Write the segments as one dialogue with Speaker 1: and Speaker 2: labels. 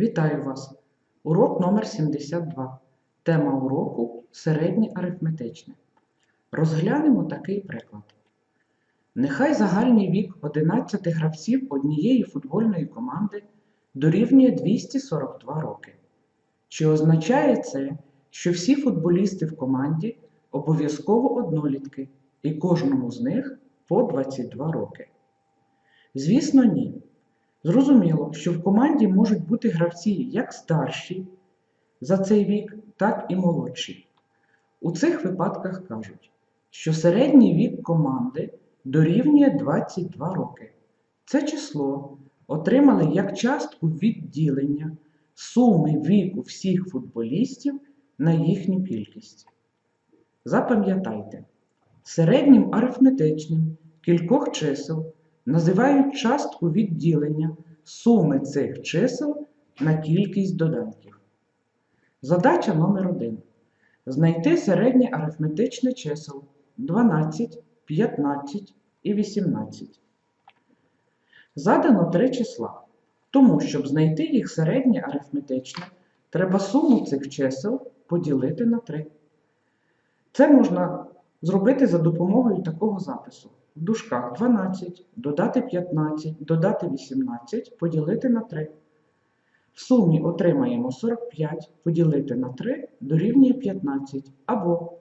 Speaker 1: Вітаю вас! Урок номер 72. Тема уроку середнє арифметичне. Розглянемо такий приклад. Нехай загальний вік 11 гравців однієї футбольної команди дорівнює 242 роки. Чи означає це, що всі футболісти в команді обов'язково однолітки і кожному з них по 22 роки? Звісно, ні. Зрозуміло, що в команді можуть бути гравці як старші за цей вік, так і молодші. У цих випадках кажуть, що середній вік команди дорівнює 22 роки. Це число отримали як частку відділення суми віку всіх футболістів на їхню кількість. Запам'ятайте, середнім арифметичним кількох чисел називають частку відділення суми цих чисел на кількість доданків. Задача номер 1. Знайти середнє арифметичне чисел 12, 15 і 18. Задано три числа. Тому, щоб знайти їх середнє арифметичне, треба суму цих чисел поділити на 3. Це можна зробити за допомогою такого запису. В дужках 12, додати 15, додати 18, поділити на 3. В сумі отримаємо 45, поділити на 3 дорівнює 15. Або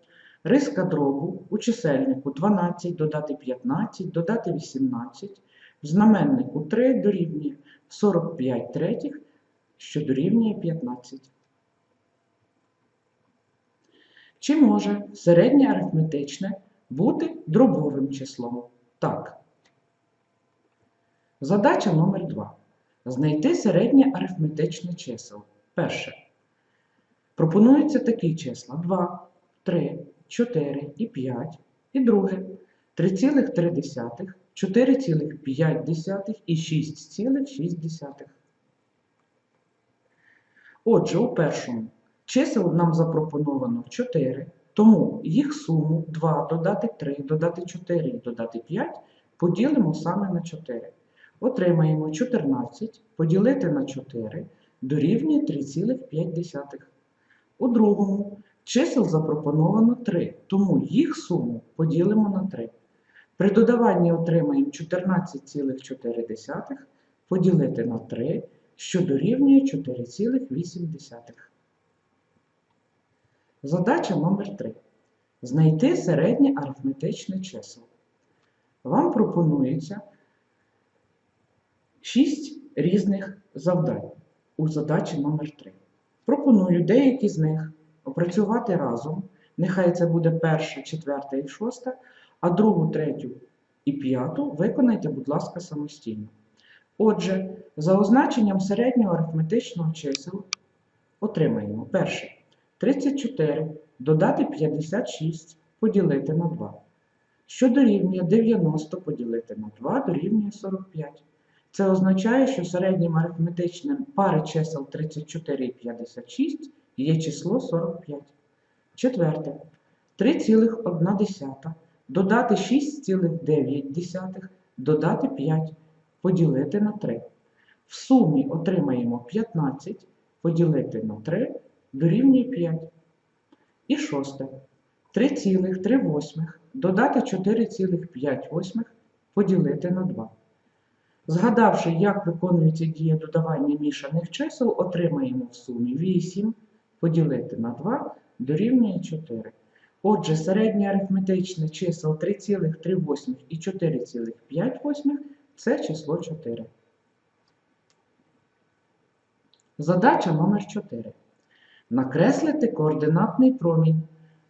Speaker 1: риска дробу у чисельнику 12, додати 15, додати 18, в знаменнику 3 дорівнює 45 третіх, що дорівнює 15. Чи може середнє арифметичне бути дробовим числом? Так. Задача номер 2. Знайти середнє арифметичне чисел. Перше. Пропонуються такі числа 2, 3, 4 і 5. І друге 3,3, 4,5 і 6,6. Отже, у першому чисел нам запропоновано 4, тому їх суму 2 додати 3, додати 4 і додати 5 поділимо саме на 4. Отримаємо 14 поділити на 4 дорівнює 3,5. У другому чисел запропоновано 3, тому їх суму поділимо на 3. При додаванні отримаємо 14,4 поділити на 3, що дорівнює 4,8. Задача номер 3. Знайти середнє арифметичне число. Вам пропонується 6 різних завдань у задачі номер 3. Пропоную деякі з них опрацювати разом. Нехай це буде перша, четверта і шоста, а другу, третю і п'яту виконайте, будь ласка, самостійно. Отже, за означенням середнього арифметичного чисел отримаємо перше 34 додати 56 поділити на 2, що дорівнює 90 поділити на 2 дорівнює 45. Це означає, що середнім арифметичним пари чисел 34 і 56 є число 45. Четверте. 3,1 додати 6,9 додати 5 поділити на 3. В сумі отримаємо 15 поділити на 3 дорівнює 5. І шосте. 3,3 додати 4,5 поділити на 2. Згадавши, як виконується дія додавання мішаних чисел, отримаємо в сумі 8 поділити на 2 дорівнює 4. Отже, середнє арифметичне чисел 3,3 і 4,5 це число 4. Задача номер 4. Накреслити координатний промінь,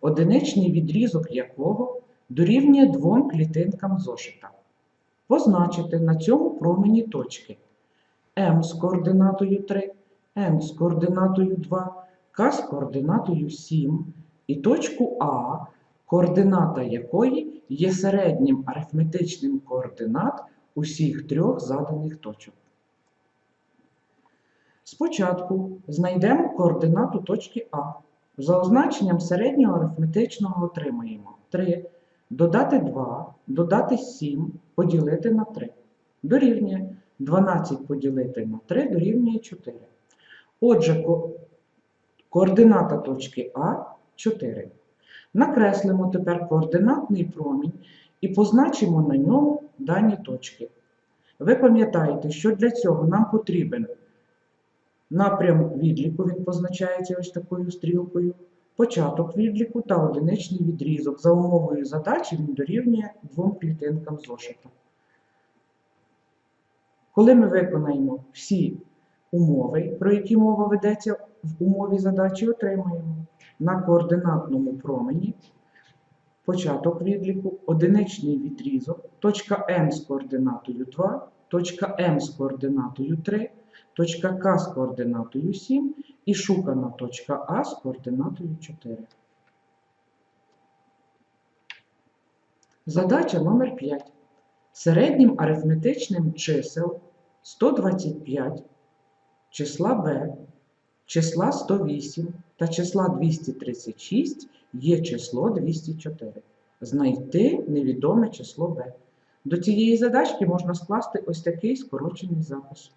Speaker 1: одиничний відрізок якого дорівнює двом клітинкам зошита. Позначити на цьому промені точки М з координатою 3, N з координатою 2, К з координатою 7 і точку А, координата якої є середнім арифметичним координат усіх трьох заданих точок. Спочатку знайдемо координату точки А. За означенням середнього арифметичного отримаємо 3, додати 2, додати 7, поділити на 3. Дорівнює 12 поділити на 3 дорівнює 4. Отже, ко- координата точки А 4. Накреслимо тепер координатний промінь і позначимо на ньому дані точки. Ви пам'ятаєте, що для цього нам потрібен напрям відліку, він позначається ось такою стрілкою, початок відліку та одиничний відрізок. За умовою задачі він дорівнює двом клітинкам зошита. Коли ми виконаємо всі умови, про які мова ведеться в умові задачі, отримаємо на координатному промені початок відліку, одиничний відрізок, точка М з координатою 2, точка М з координатою 3, точка К з координатою 7 і шукана точка А з координатою 4. Задача номер 5. Середнім арифметичним чисел 125, числа b, числа 108 та числа 236 є число 204. Знайти невідоме число b. До цієї задачки можна скласти ось такий скорочений запис.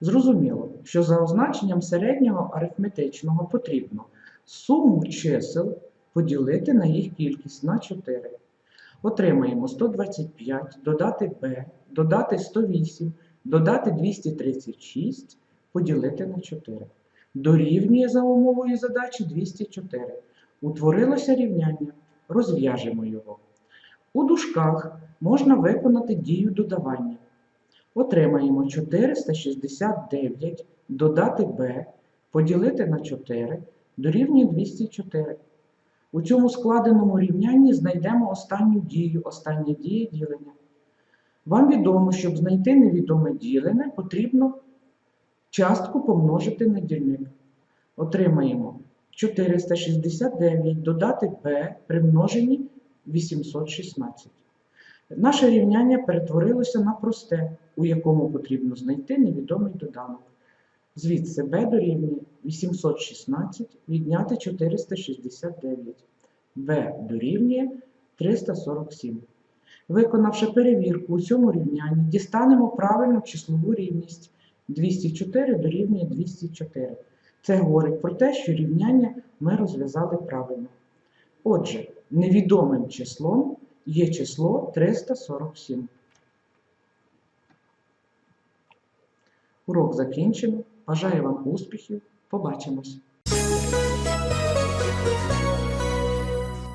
Speaker 1: Зрозуміло, що за означенням середнього арифметичного потрібно суму чисел поділити на їх кількість на 4. Отримаємо 125, додати b, додати 108, додати 236, поділити на 4. Дорівнює за умовою задачі 204. Утворилося рівняння. Розв'яжемо його. У дужках можна виконати дію додавання. Отримаємо 469 додати b, поділити на 4, дорівнює 204. У цьому складеному рівнянні знайдемо останню дію, остання дія ділення. Вам відомо, щоб знайти невідоме ділене, потрібно частку помножити на дільник. Отримаємо 469 додати b при множенні 816. Наше рівняння перетворилося на просте, у якому потрібно знайти невідомий доданок. Звідси b дорівнює 816 відняти 469. b дорівнює 347. Виконавши перевірку у цьому рівнянні, дістанемо правильну числову рівність 204 дорівнює 204. Це говорить про те, що рівняння ми розв'язали правильно. Отже, невідомим числом є число 347. Урок закінчено. Бажаю вам успіхів. Побачимось!